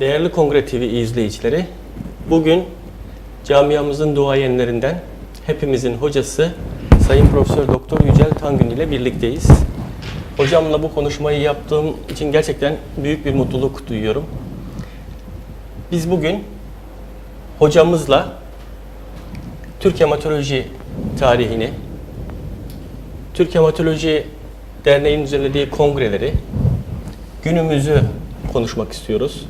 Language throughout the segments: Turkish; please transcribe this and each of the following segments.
Değerli Kongre TV izleyicileri, bugün camiamızın duayenlerinden hepimizin hocası Sayın Profesör Doktor Yücel Tangün ile birlikteyiz. Hocamla bu konuşmayı yaptığım için gerçekten büyük bir mutluluk duyuyorum. Biz bugün hocamızla Türk Hematoloji tarihini, Türk Hematoloji Derneği'nin düzenlediği kongreleri, günümüzü konuşmak istiyoruz.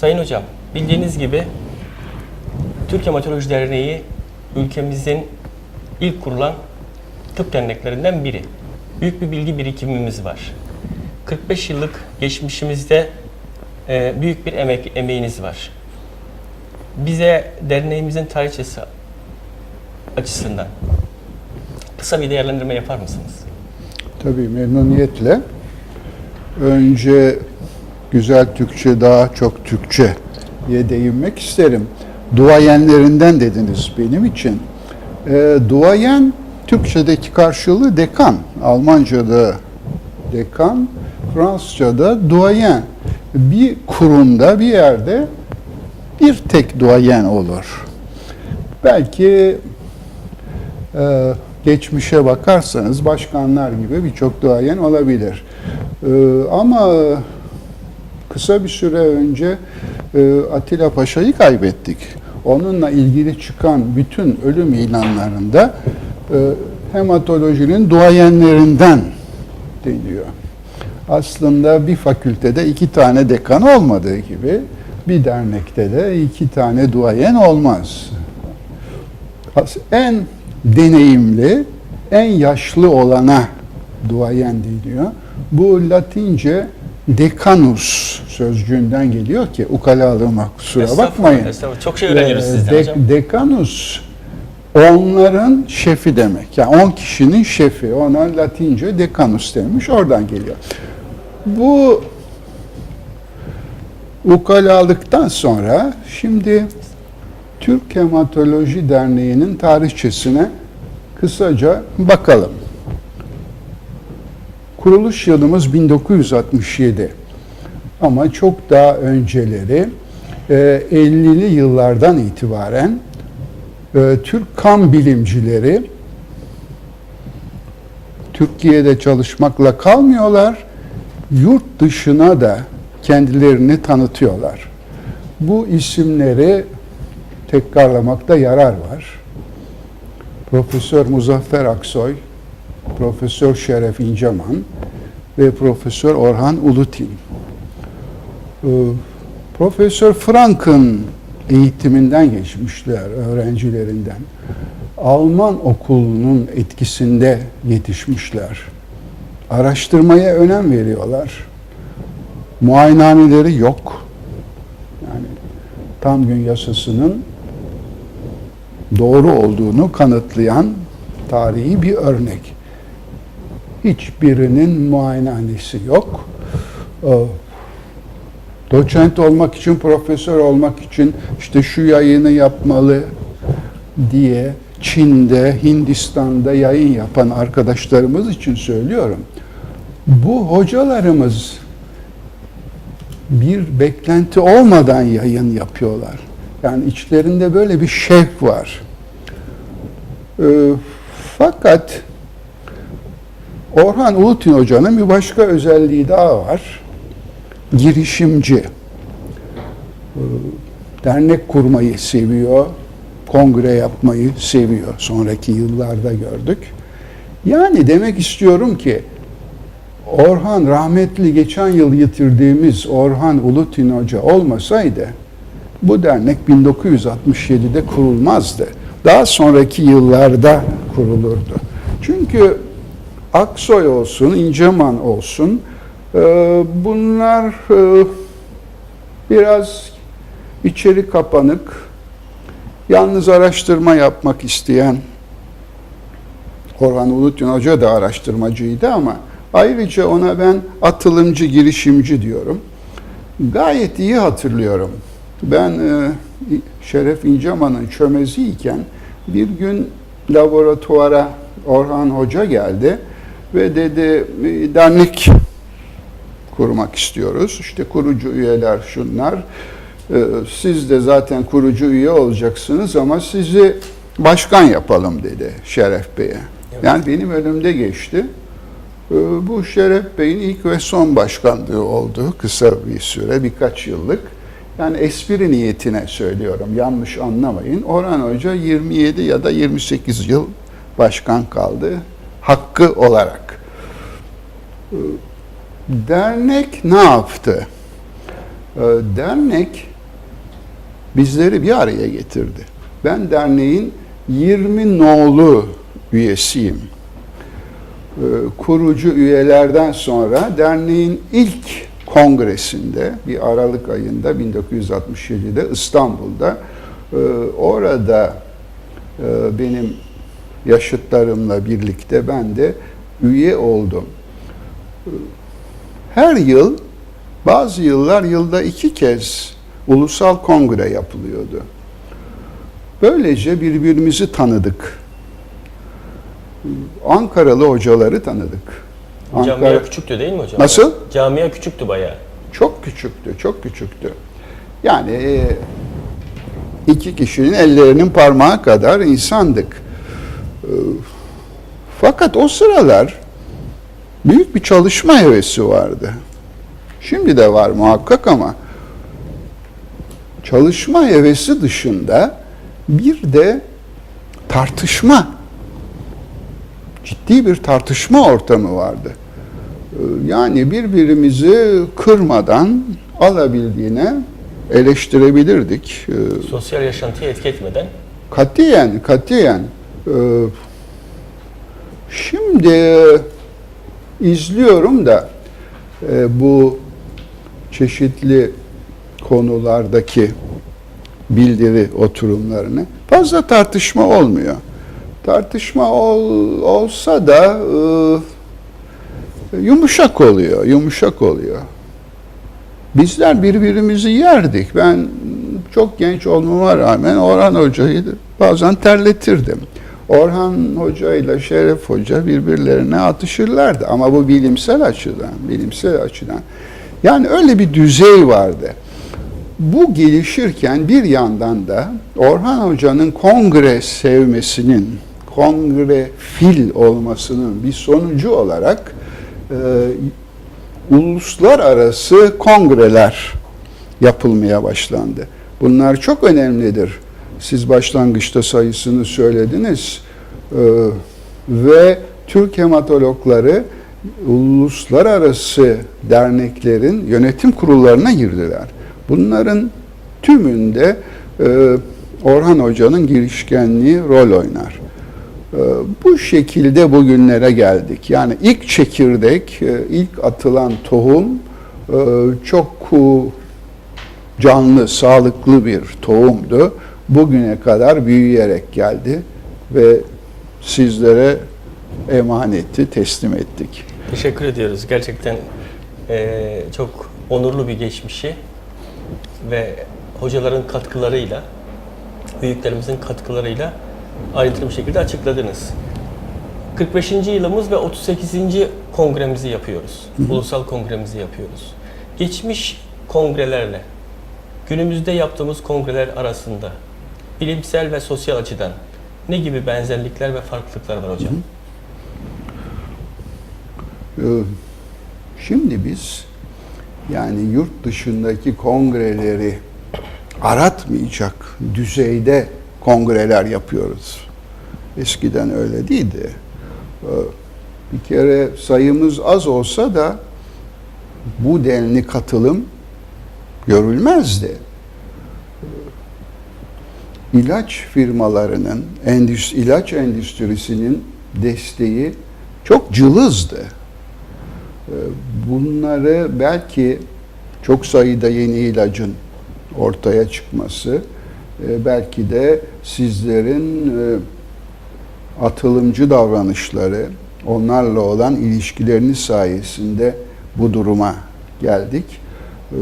Sayın Hocam, bildiğiniz gibi Türk Hematoloji Derneği ülkemizin ilk kurulan tıp derneklerinden biri. Büyük bir bilgi birikimimiz var. 45 yıllık geçmişimizde e, büyük bir emek emeğiniz var. Bize derneğimizin tarihçesi açısından kısa bir değerlendirme yapar mısınız? Tabii memnuniyetle. Önce güzel Türkçe daha çok Türkçe'ye değinmek isterim. Duayenlerinden dediniz benim için. E, duayen Türkçedeki karşılığı dekan. Almanca'da dekan, Fransızca'da duayen. Bir kurumda bir yerde bir tek duayen olur. Belki ee, geçmişe bakarsanız başkanlar gibi birçok duayen olabilir. Ee, ama kısa bir süre önce e, Atilla Paşa'yı kaybettik. Onunla ilgili çıkan bütün ölüm ilanlarında e, hematolojinin duayenlerinden deniyor. Aslında bir fakültede iki tane dekan olmadığı gibi bir dernekte de iki tane duayen olmaz en deneyimli, en yaşlı olana duayen deniyor. Bu Latince decanus sözcüğünden geliyor ki ukalalığıma kusura Estağfurullah, bakmayın. estağfurullah. Çok şey öğreniyoruz Ee, sizden de- hocam. Decanus onların şefi demek. Yani 10 kişinin şefi. Ona Latince decanus demiş. Oradan geliyor. Bu ukalalıktan sonra şimdi Türk Hematoloji Derneği'nin tarihçesine kısaca bakalım. Kuruluş yılımız 1967 ama çok daha önceleri e, 50'li yıllardan itibaren e, Türk kan bilimcileri Türkiye'de çalışmakla kalmıyorlar, yurt dışına da kendilerini tanıtıyorlar. Bu isimleri tekrarlamakta yarar var. Profesör Muzaffer Aksoy, Profesör Şeref İnceman ve Profesör Orhan Ulutin. Ee, Profesör Frank'ın eğitiminden geçmişler, öğrencilerinden. Alman okulunun etkisinde yetişmişler. Araştırmaya önem veriyorlar. Muayenehaneleri yok. Yani tam gün yasasının doğru olduğunu kanıtlayan tarihi bir örnek. Hiçbirinin muayenehanesi yok. Doçent olmak için, profesör olmak için işte şu yayını yapmalı diye Çin'de, Hindistan'da yayın yapan arkadaşlarımız için söylüyorum. Bu hocalarımız bir beklenti olmadan yayın yapıyorlar. Yani içlerinde böyle bir şevk var. Ee, fakat Orhan Ulutin Hoca'nın bir başka özelliği daha var. Girişimci. Ee, dernek kurmayı seviyor, kongre yapmayı seviyor. Sonraki yıllarda gördük. Yani demek istiyorum ki Orhan rahmetli geçen yıl yitirdiğimiz Orhan Ulutin Hoca olmasaydı bu dernek 1967'de kurulmazdı. Daha sonraki yıllarda kurulurdu. Çünkü Aksoy olsun, İnceman olsun e, bunlar e, biraz içeri kapanık, yalnız araştırma yapmak isteyen Orhan Ulutin Hoca da araştırmacıydı ama ayrıca ona ben atılımcı, girişimci diyorum. Gayet iyi hatırlıyorum. Ben e, Şeref İnceman'ın çömeziyken bir gün laboratuvara Orhan Hoca geldi ve dedi "E, dernek kurmak istiyoruz. İşte kurucu üyeler şunlar. Ee, Siz de zaten kurucu üye olacaksınız ama sizi başkan yapalım dedi Şeref Bey'e. Yani benim önümde geçti. Ee, Bu Şeref Bey'in ilk ve son başkanlığı oldu kısa bir süre, birkaç yıllık. Yani espri niyetine söylüyorum, yanlış anlamayın. Orhan Hoca 27 ya da 28 yıl başkan kaldı, hakkı olarak. Ee, Dernek ne yaptı? Ee, Dernek bizleri bir araya getirdi. Ben derneğin 20 nolu üyesiyim e, kurucu üyelerden sonra derneğin ilk kongresinde bir Aralık ayında 1967'de İstanbul'da e, orada e, benim yaşıtlarımla birlikte ben de üye oldum. Her yıl bazı yıllar yılda iki kez ulusal kongre yapılıyordu. Böylece birbirimizi tanıdık. Ankaralı hocaları tanıdık. Camia küçüktü değil mi hocam? Nasıl? Camia küçüktü bayağı. Çok küçüktü, çok küçüktü. Yani e, iki kişinin ellerinin parmağı kadar insandık. Fakat o sıralar büyük bir çalışma hevesi vardı. Şimdi de var muhakkak ama çalışma hevesi dışında bir de tartışma, ciddi bir tartışma ortamı vardı. Ee, Yani birbirimizi kırmadan alabildiğine eleştirebilirdik. Ee, Sosyal yaşantıya etki etmeden. Katiyen, katiyen. Ee, Şimdi izliyorum da e, bu çeşitli konulardaki bildiri oturumlarını fazla tartışma olmuyor. Tartışma ol- olsa da e, yumuşak oluyor, yumuşak oluyor. Bizler birbirimizi yerdik. Ben çok genç olmama rağmen Orhan Hoca'yı bazen terletirdim. Orhan Hoca ile Şeref Hoca birbirlerine atışırlardı ama bu bilimsel açıdan, bilimsel açıdan. Yani öyle bir düzey vardı. Bu gelişirken bir yandan da Orhan Hoca'nın kongre sevmesinin, kongre fil olmasının bir sonucu olarak e, uluslararası kongreler yapılmaya başlandı. Bunlar çok önemlidir. Siz başlangıçta sayısını söylediniz Ee, ve Türk hematologları uluslararası derneklerin yönetim kurullarına girdiler. Bunların tümünde e, Orhan Hoca'nın girişkenliği rol oynar. Ee, Bu şekilde bugünlere geldik. Yani ilk çekirdek, e, ilk atılan tohum e, çok e, canlı, sağlıklı bir tohumdu. Bugüne kadar büyüyerek geldi ve sizlere emaneti teslim ettik. Teşekkür ediyoruz. Gerçekten eee, çok onurlu bir geçmişi ve hocaların katkılarıyla, büyüklerimizin katkılarıyla ayrıntılı bir şekilde açıkladınız. 45. yılımız ve 38. kongremizi yapıyoruz. Ulusal kongremizi yapıyoruz. Geçmiş kongrelerle günümüzde yaptığımız kongreler arasında bilimsel ve sosyal açıdan ne gibi benzerlikler ve farklılıklar var hocam? Ee, Şimdi biz yani yurt dışındaki kongreleri aratmayacak düzeyde kongreler yapıyoruz. Eskiden öyle değildi. Ee, Bir kere sayımız az olsa da bu denli katılım görülmezdi. İlaç firmalarının, endüs- ilaç endüstrisinin desteği çok cılızdı. Ee, Bunları belki çok sayıda yeni ilacın ortaya çıkması, e, belki de sizlerin e, atılımcı davranışları, onlarla olan ilişkileriniz sayesinde bu duruma geldik. Ee,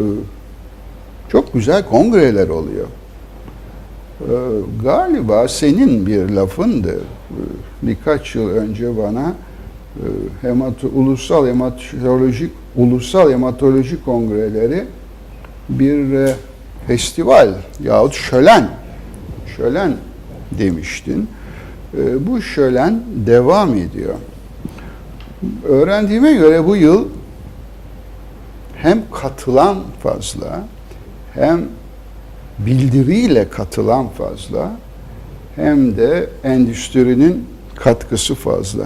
Çok güzel kongreler oluyor. Ee, Galiba senin bir lafındı. Ee, Birkaç yıl önce bana hemato, ulusal hematolojik ulusal hematoloji kongreleri bir e, festival yahut şölen şölen demiştin. E, bu şölen devam ediyor. Öğrendiğime göre bu yıl hem katılan fazla hem bildiriyle katılan fazla hem de endüstrinin katkısı fazla.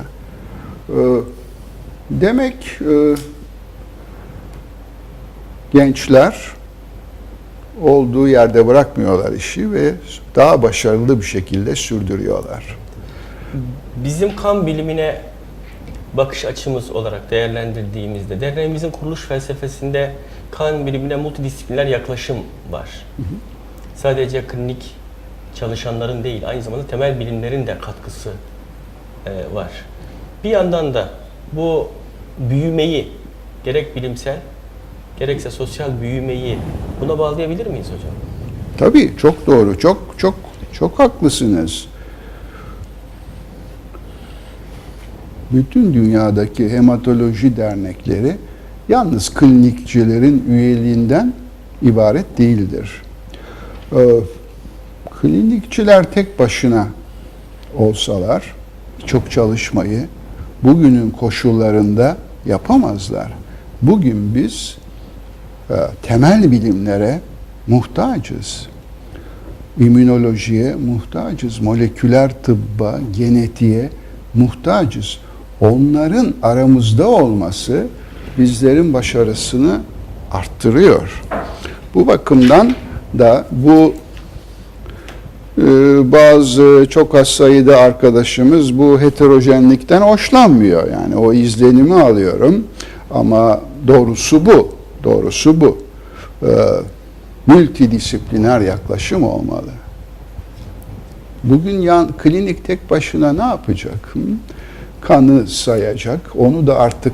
Ee, Demek e, gençler olduğu yerde bırakmıyorlar işi ve daha başarılı bir şekilde sürdürüyorlar. Bizim kan bilimine bakış açımız olarak değerlendirdiğimizde derneğimizin kuruluş felsefesinde kan bilimine multidisipliner yaklaşım var. Sadece klinik çalışanların değil, aynı zamanda temel bilimlerin de katkısı e, var. Bir yandan da bu büyümeyi gerek bilimsel gerekse sosyal büyümeyi buna bağlayabilir miyiz hocam? Tabii çok doğru, çok çok çok haklısınız. Bütün dünyadaki hematoloji dernekleri yalnız klinikçilerin üyeliğinden ibaret değildir. Ee, klinikçiler tek başına olsalar çok çalışmayı bugünün koşullarında yapamazlar. Bugün biz e, temel bilimlere muhtacız. İmmünolojiye muhtacız, moleküler tıbba, genetiğe muhtacız. Onların aramızda olması bizlerin başarısını arttırıyor. Bu bakımdan da bu e, bazı çok az sayıda arkadaşımız bu heterojenlikten hoşlanmıyor. Yani o izlenimi alıyorum. Ama doğrusu bu. Doğrusu bu. Ee, multidisipliner yaklaşım olmalı. Bugün yan klinik tek başına ne yapacak? Kanı sayacak. Onu da artık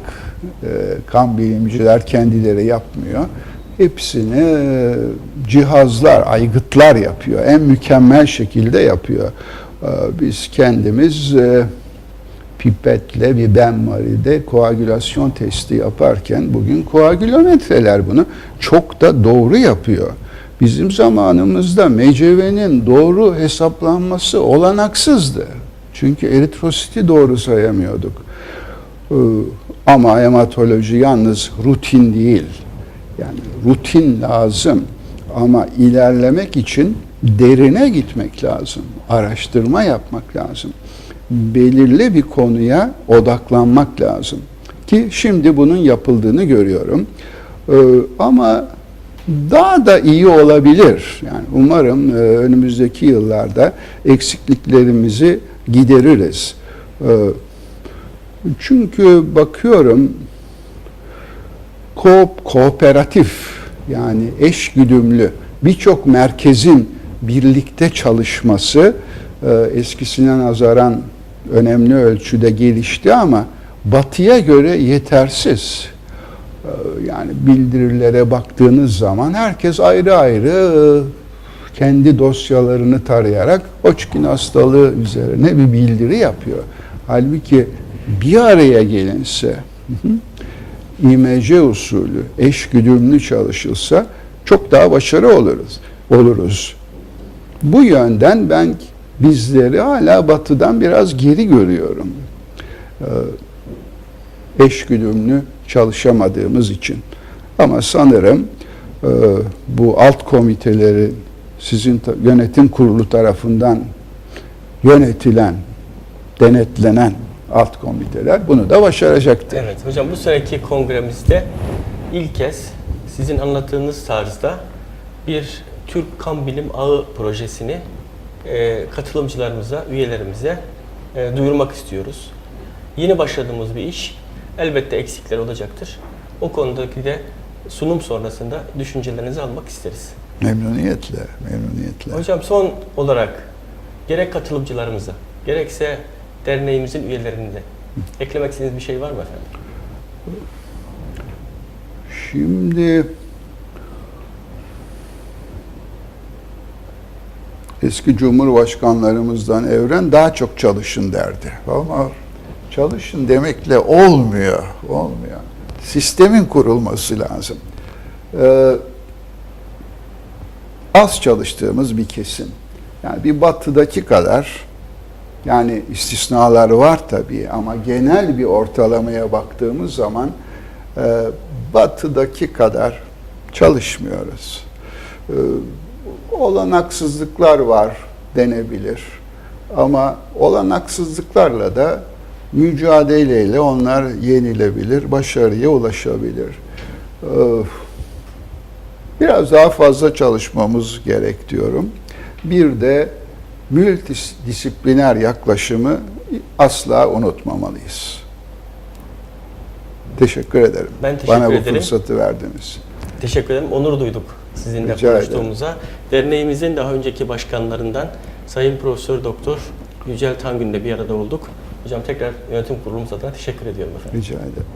e, kan bilimciler kendileri yapmıyor. Hepsini cihazlar, aygıtlar yapıyor. En mükemmel şekilde yapıyor. Ee, biz kendimiz e, pipetle bir benmaride koagülasyon testi yaparken bugün koagülometreler bunu çok da doğru yapıyor. Bizim zamanımızda MCV'nin doğru hesaplanması olanaksızdı. Çünkü eritrositi doğru sayamıyorduk. Ee, Ama hematoloji yalnız rutin değil. Yani rutin lazım ama ilerlemek için derine gitmek lazım. Araştırma yapmak lazım belirli bir konuya odaklanmak lazım. Ki şimdi bunun yapıldığını görüyorum. Ee, ama daha da iyi olabilir. Yani umarım e, önümüzdeki yıllarda eksikliklerimizi gideririz. Ee, çünkü bakıyorum ko kooperatif yani eş güdümlü birçok merkezin birlikte çalışması e, eskisine nazaran önemli ölçüde gelişti ama batıya göre yetersiz. Ee, Yani bildirilere baktığınız zaman herkes ayrı ayrı e, kendi dosyalarını tarayarak Hodgkin hastalığı üzerine bir bildiri yapıyor. Halbuki bir araya gelinse, IMC usulü, eş güdümlü çalışılsa çok daha başarı oluruz. oluruz. Bu yönden ben bizleri hala batıdan biraz geri görüyorum. Ee, eşgüdümlü çalışamadığımız için. Ama sanırım e, bu alt komiteleri sizin yönetim kurulu tarafından yönetilen, denetlenen alt komiteler bunu da başaracaktır. Evet hocam bu seneki kongremizde ilk kez sizin anlattığınız tarzda bir Türk Kan Bilim Ağı projesini e, katılımcılarımıza, üyelerimize e, duyurmak istiyoruz. Yeni başladığımız bir iş. Elbette eksikler olacaktır. O konudaki de sunum sonrasında düşüncelerinizi almak isteriz. Memnuniyetle, memnuniyetle. Hocam son olarak gerek katılımcılarımıza, gerekse derneğimizin üyelerine eklemek istediğiniz bir şey var mı efendim? Şimdi eski cumhurbaşkanlarımızdan Evren daha çok çalışın derdi. Ama çalışın demekle olmuyor. Olmuyor. Sistemin kurulması lazım. Ee, az çalıştığımız bir kesim. Yani bir batıdaki kadar yani istisnalar var tabii ama genel bir ortalamaya baktığımız zaman e, batıdaki kadar çalışmıyoruz. E, olanaksızlıklar var denebilir. Ama olanaksızlıklarla da mücadeleyle onlar yenilebilir, başarıya ulaşabilir. Ee, Biraz daha fazla çalışmamız gerek diyorum. Bir de multidisipliner yaklaşımı asla unutmamalıyız. Teşekkür ederim. Ben teşekkür Bana bu ederim. fırsatı verdiniz. Teşekkür ederim. Onur duyduk sizinle Rica konuştuğumuza. Derneğimizin daha önceki başkanlarından Sayın Profesör Doktor Yücel Tangün'le bir arada olduk. Hocam tekrar yönetim kurulumuz adına teşekkür ediyorum efendim. Rica ederim.